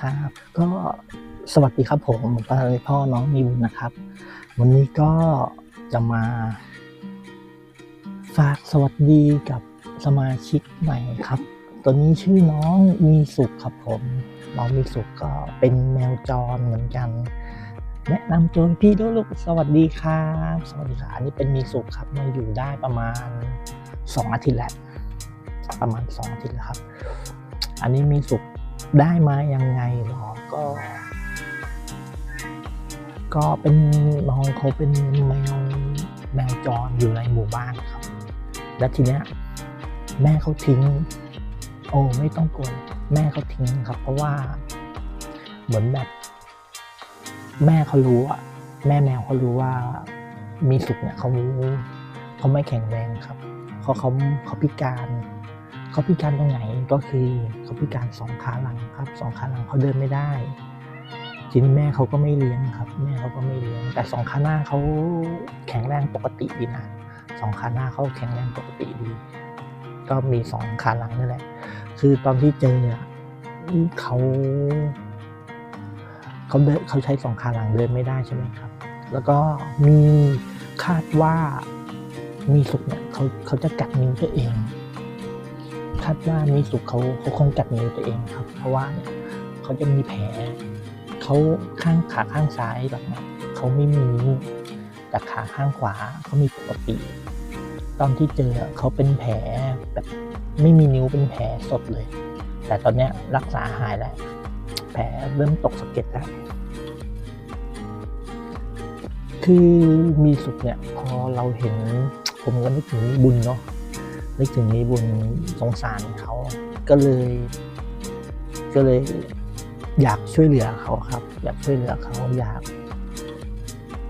ครับ ก็สวัสดีครับผมผมก็พ่อน้องมีบุญนะครับ วันนี้ก็จะมา ฝากสวัสดีกับสมาชิกใหม่ครับ ตัวนี้ชื่อน้องมีสุขครับผม น้องมีสุขก็เป็นแมวจรเหมือนกัน แนะนำตัวพี่ด้วยลูกสวัสดีครับสวัสดีครับอันนี้เป็นมีสุขครับมาอยู่ได้ประมาณสองอาทิตย์แล้วประมาณสองอาทิตย์แล้วครับ อันนี้มีสุข ได้มายังไงหรอก็ ก็เป็นน้องเขาเป็นแมวแมวจรอยู่ในหมู่บ้านครับ แล้วทีเนี้ยแม่เขาทิ้ง โอ้ไม่ต้องกลัวแม่เขาทิ้งครับ เพราะว่าเหมือนแบบ แม่เขารู้อะแม่แมวเขารู้ว่ามีสุขเนี่ยเขาเขาไม่แข็งแรงครับเขาเขาเขาพิการ เขาพิการตรงไหนก็คือเขาพิการสองขาหลังครับสองขาหลังเขาเดินไม่ได้ ทีนี้แม่เขาก็ไม่เลี้ยงครับ แม่เขาก็ไม่เลี้ยง แต่สองขาหน้าเขาแข็งแรงปกติดีนะสองขาหน้าเขาแข็งแรงปกติดี ก็มีสองขาหลังนี่แหละ คือตอนที่เจอเขาเขาเดินเขาใช้สองขาหลังเดินไม่ได้ใช่ไหมครับ แล้วก็มีคาดว่ามีสุกเนี่ยเขาเขาจะกัดนิ้วตัวเอง คาดว่ามีสุเขาเขาคงกัดนิ้วตัวเองครับ เพราะว่าเนี่ยเขาจะมีแผลเขาข้างขาข้างซ้ายแบบนี้เขาไม่มีนิ้วแต่ขาข้างขวาเขามีปกติ ตอนที่เจอเขาเป็นแผลแบบไม่มีนิ้วเป็นแผลสดเลย แต่ตอนเนี้ยรักษาหายแล้ว แผลเริ่มตกสะเก็ดแล้วคือมีสุขเนี่ยพอเราเห็นผมก็นึกถึงมีบุญเนาะ นึกถึงมีบุญสงสารเขาก็เลยก็เลยอยากช่วยเหลือเขาครับ อยากช่วยเหลือเขาอยาก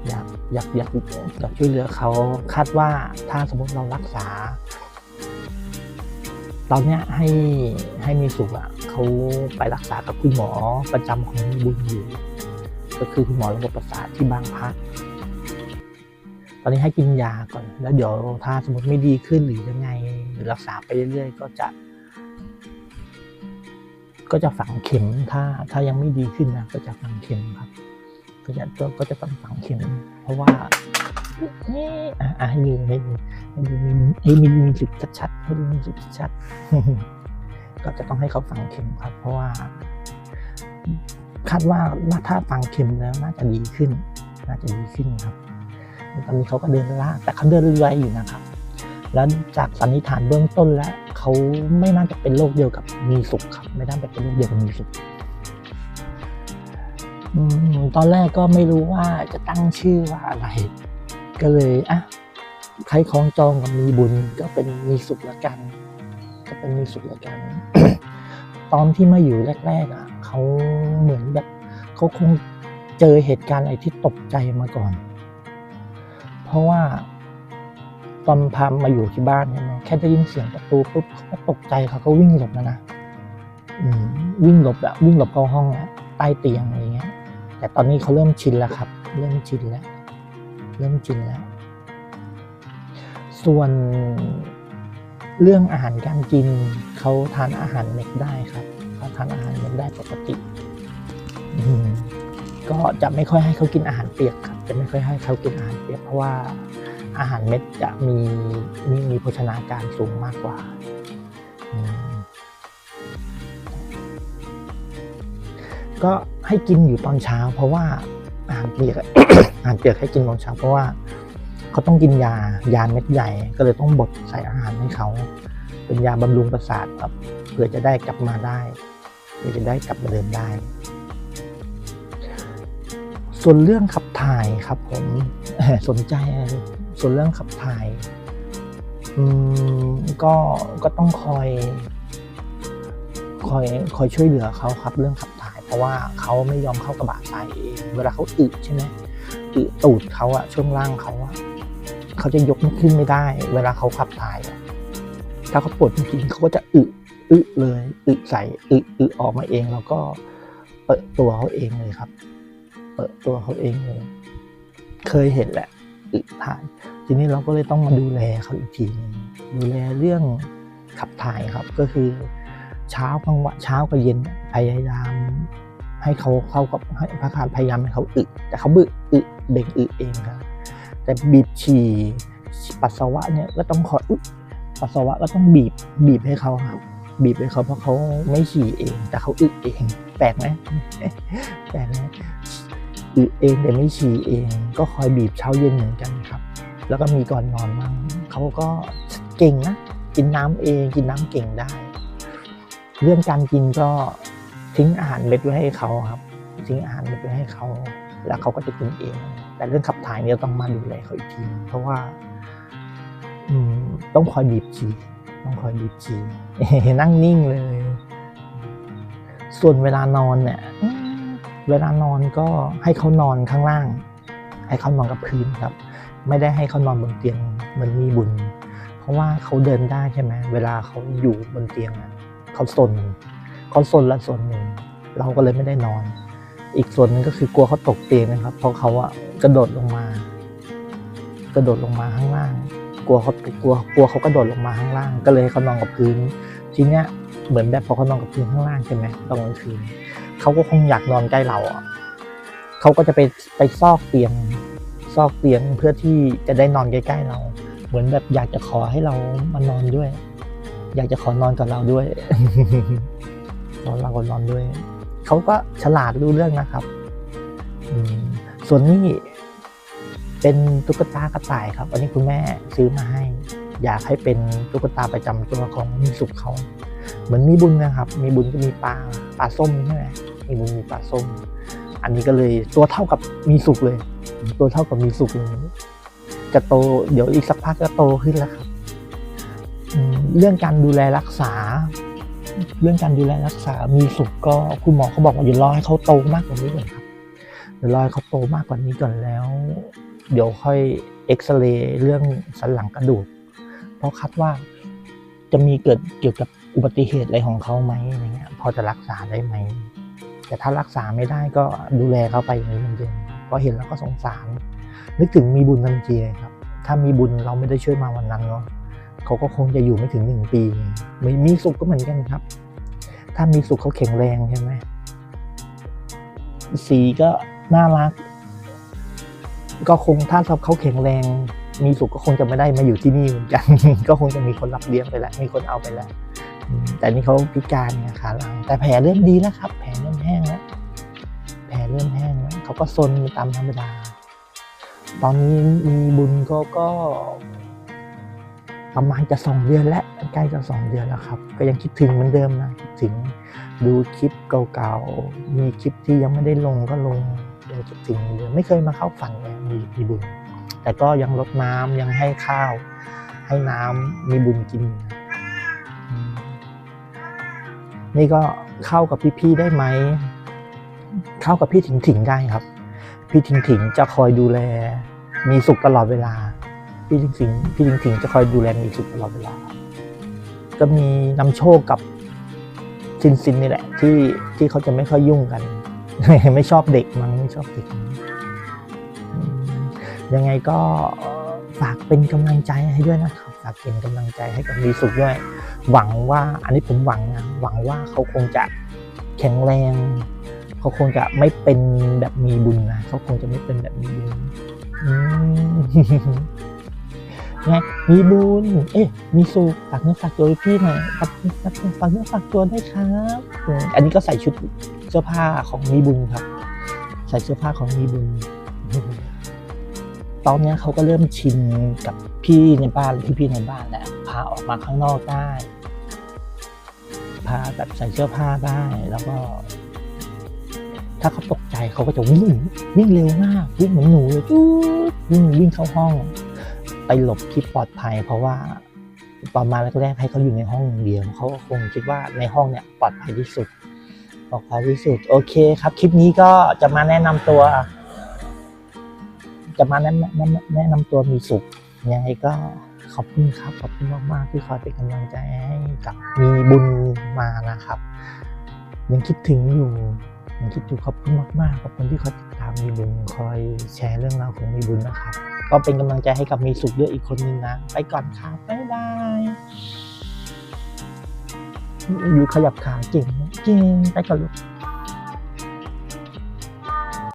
อยากอยากอยากอยากช่วยเหลือเขาคาดว่าถ้าสมมติเรารักษา ตอนเนี้ยให้ให้มีสุขอะเขาไปรักษากับคุณหมอประจำของมีบุญอยู่ ก็คือคุณหมอระบบประสาทที่บางพัก อนนี้ให้กินยาก่อน แล้วเดี๋ยวถ้าสมมติไม่ดีขึ้นหรือยังไงหรือรักษาไปเรื่อยๆก็จะ ก็จะฝังเข็มถ้าถ้ายังไม่ดีขึ้นนะก็จะฝังเข็มครับก็จะก็จะต้องฝังเข็ม เพราะว่านี่อะให้ดูให้ดูให้ดูมีให้มีมีสิบชัดๆให้ดูมีสิบชัดๆก็จะต้องให้เขาฝังเข็มครับ เพราะว่าคาดว่าถ้าฝังเข็มแล้วน่าจะดีขึ้น น่าจะดีขึ้นครับ ตอนนี้เขาก็เดินล่าแต่เขาเดินเรื่อยอยู่นะครับ แล้วจากสันนิษฐานเบื้องต้นแล้วเขาไม่น่าจะเป็นโรคเดียวกับมีสุขครับ ไม่น่าจะเป็นโรคเดียวกับมีสุขตอนแรกก็ไม่รู้ว่าจะตั้งชื่อว่าอะไร ก็เลยอะใครคล้องจองกับมีบุญก็เป็นมีสุขละกัน ก็เป็นมีสุขละกัน ตอนที่มาอยู่แรก ๆอะเขาเหมือนแบบเขาคงเจอเหตุการณ์อะไรที่ตกใจมาก่อน เพราะว่าตอนพามาอยู่ที่บ้านใช่ไหมแค่ได้ยินเสียงประตูปุ๊บเขาก็ตกใจเขาก็วิ่งหลบแล้วนะวิ่งหลบอะวิ่งหลบเข้าห้องอะใต้เตียงอะไรเงี้ย แต่ตอนนี้เขาเริ่มชินแล้วครับ เริ่มชินแล้ว เริ่มชินแล้ว ส่วนเรื่องอาหารการกินเขาทานอาหารเม็ดได้ครับเขาทานอาหารเม็ดได้ปกติก็จะไม่ค่อยให้เขากินอาหารเปียกครับ จะไม่ค่อยให้เขากินอาหารเปียกเพราะว่าอาหารเม็ดจะมีมีมีโภชนาการสูงมากกว่า ก็ให้กินอยู่ตอนเช้า เพราะว่าอาหารเปียกอาหารเปียกให้กินตอนเช้า เพราะว่าเขาต้องกินยายาเม็ดใหญ่ก็เลยต้องบดใส่อาหารให้เขาเป็นยาบำรุงประสาทครับเพื่อจะได้กลับมาได้เพื่อจะได้กลับมาเดินได้ ส่วนเรื่องขับถ่ายครับผมสนใจส่วนเรื่องขับถ่ายก็ก็ต้องคอย คอยคอยช่วยเหลือเขาครับ เรื่องขับถ่าย เพราะว่าเขาไม่ยอมเข้ากระบะทรายเองเวลาเขาอึใช่ไหมอึตูดเขาอะช่วงล่างเขาอะเขาจะยกขึ้นไม่ได้ เวลาเขาขับถ่าย ถ้าเขาปวดจริงเขาก็จะอึอึเลยอึใส่อึอึออกมาเองแล้วก็เปิดตัวเขาเองเลยครับ เปิดตัวเขาเองเลยเคยเห็นแหละอึถ่าย ทีนี้เราก็เลยต้องมาดูแลเขาอีกทีหนึงดูแลเรื่องขับถ่ายครับ ก็คือเช้ากลางวันเช้ากับเย็นพยายามให้เขาเข้ากับให้พระคารพยายามให้เขาอึแต่เขาบึอึเบ่งอึเองครับแต่บีบฉี่ปัสสาวะเนี่ยก็ต้องคอยอุ๊ยปัสสาวะก็ต้องบีบบีบให้เขาครับบีบให้เขาเพราะเขาไม่ฉี่เอง แต่เขาอึเอง แปลกไหมแปลกไหม อึเองแต่ไม่ฉี่เอง ก็คอยบีบเช้าเย็นเหมือนกันครับ แล้วก็มีก่อนนอนมั่งเขาก็เก่งนะ กินน้ำเองกินน้ำเก่งได้ เรื่องการกินก็ทิ้งอาหารเม็ดไว้ให้เขาครับ ทิ้งอาหารเม็ดไว้ให้เขา แล้วเขาก็จะกินเอง แต่เรื่องขับถ่ายเนี่ยต้องมาดูแลเขาอีกที เพราะว่าอืต้องคอยบีบฉี่ต้องคอยบีบฉี่นั่งนิ่งเลย ส่วนเวลานอนเนี่ย เวลานอนก็ให้เขานอนข้างล่าง ให้เขานอนกับพื้นครับ ไม่ได้ให้เขานอนบนเตียงเหมือนมีบุญ เพราะว่าเขาเดินได้ใช่ไหมเวลาเขาอยู่บนเตียงเขาสนเขาสนละส่วนหนึ่ง เราก็เลยไม่ได้นอน อีกส่วนหนึงก็คือกลัวเขาตกเตียงนะครับ เพราะเขาอะกระโดดลงมา กระโดดลงมาข้างล่าง กลัวเขากลัวกลัวเขากระโดดลงมาข้างล่าง ก็เลยให้เขานอนกับพื้น ทีเนี้ยเหมือนแบบพอเขานอนกับพื้นข้างล่างใช่ไหมตอนกลางคืน เขาก็คงอยากนอนใกล้เราอะเขาก็จะไปไปซอกเตียง ซอกเตียงเพื่อที่จะได้นอนใกล้ๆเรา เหมือนแบบอยากจะขอให้เรามานอนด้วย อยากจะขอนอนกับเราด้วยนอนเราก็นอนด้วยเขาก็ฉลาดรู้เรื่องนะครับส่วนนี้เป็นตุ๊กตากระต่ายครับ อันนี้คุณแม่ซื้อมาให้ อยากให้เป็นตุ๊กตาประจำตัวของมีสุขเขา เหมือนมีบุญนะครับ มีบุญก็มีปลาปลาส้มใช่ไหม มีบุญมีปลาส้ม อันนี้ก็เลยตัวเท่ากับมีสุขเลย ตัวเท่ากับมีสุขเลยจะโตเดี๋ยวอีกสักพักก็โตขึ้นแล้วครับเรื่องการดูแลรักษา เรื่องการดูแลรักษา มีสุขก็คุณหมอเขาบอกว่าอย่ารอให้เขาโตมากกว่านี้ก่อนครับเดี๋ยวรอให้เขาโตมากกว่านี้ก่อนแล้ว เดี๋ยวค่อยเอ็กซเรย์เรื่องสันหลังกระดูก เพราะคาดว่าจะมีเกิดเกี่ยวกับอุบัติเหตุอะไรของเขาไหมอะไรเงี้ยพอจะรักษาได้ไหม แต่ถ้ารักษาไม่ได้ก็ดูแลเขาไปอย่างนี้เหมือนเดิมเพราะเห็นแล้วก็สงสาร นึกถึงมีบุญทันทีเลยครับ ถ้ามีบุญเราไม่ได้ช่วยมาวันนั้นเนาะเขาก็คงจะอยู่ไม่ถึงหนึ่งปีไม่มีสุขก็เหมือนกันครับ ถ้ามีสุขเขาแข็งแรงใช่ไหมสีก็น่ารัก ก็คงถ้าเขาแข็งแรง มีสุขก็คงจะไม่ได้มาอยู่ที่นี่เหมือนกัน ก็คงจะมีคนรับเลี้ยงไปแล้ว มีคนเอาไปแล้ว แต่นี่เขาพิการไงขาหลังแต่แผลเริ่มดีแล้วครับ ก็ซนตามธรรมดา ตอนนี้มีบุญก็ก็ประมาณจะสองเดือนแล้วใกล้จะสองเดือนแล้วครับ ก็ยังคิดถึงเหมือนเดิมนะคิดถึงดูคลิปเก่าๆ มีคลิปที่ยังไม่ได้ลงก็ลงยังคิดถึงเหมือนเดิมไม่เคยมาเข้าฝันเลยมีมีบุญ แต่ก็ยังลดน้ำยังให้ข้าว ให้น้ำมีบุญกิน นี่ก็เข้ากับพี่ๆได้ไหม เข้ากับพี่ถิงถิงได้ครับ พี่ถิงถิงจะคอยดูแล มีสุขตลอดเวลา พี่ถิงถิงพี่ถิงถิงจะคอยดูแลมีสุขตลอดเวลา ก็มีนำโชคกับซินซินนี่แหละ ที่ที่เขาจะไม่ค่อยยุ่งกัน ไม่ชอบเด็กมั้งไม่ชอบเด็กยังไงก็ฝากเป็นกำลังใจให้ด้วยนะครับฝากเป็นกำลังใจให้กับมีสุขด้วย หวังว่าอันนี้ผมหวังนะหวังว่าเขาคงจะแข็งแรง เขาคงจะไม่เป็นแบบมีบุญนะเขาคงจะไม่เป็นแบบมีบุญอืมไงมีบุญ เอ๊ะ มีสุขฝากเนื้อฝากตัวพี่หน่อยฝากฝากเนื้อฝากตัวได้ครับอันนี้ก็ใส่ชุดเสื้อผ้าของมีบุญครับ ใส่เสื้อผ้าของมีบุญ ตอนนี้เขาก็เริ่มชินกับพี่ในบ้านพี่พี่ๆในบ้านแหละพาออกมาข้างนอกได้พาแบบใส่เสื้อผ้าได้แล้วก็ ถ้าเขาตกใจเขาก็จะวิ่งวิ่งเร็วมากวิ่งเหมือนหนูเลยวิ่งวิ่งเข้าห้อง ไปหลบที่ปลอดภัย เพราะว่าตอนมาแรกๆให้เขาอยู่ในห้องเดียวเขาก็คงคิดว่าในห้องเนี่ยปลอดภัยที่สุดปลอดภัยที่สุดโอเคครับ คลิปนี้ก็จะมาแนะนำตัว จะมาแนะนำแนะนำตัวมีสุขยังไงก็ขอบคุณครับขอบคุณมากๆที่คอยเป็นกำลังใจให้กับมีบุญมานะครับ ยังคิดถึงอยู่ ยังคิดอยู่ขอบคุณมากๆขอบคุณที่คอยติดตามมีบุญคอยแชร์เรื่องราวของมีบุญนะครับ ก็เป็นกำลังใจให้กับมีสุขด้วยอีกคนนึงนะ ไปก่อนครับบ๊ายบายอยู่ขยับขาเก่งเก่งไปก่อนลูก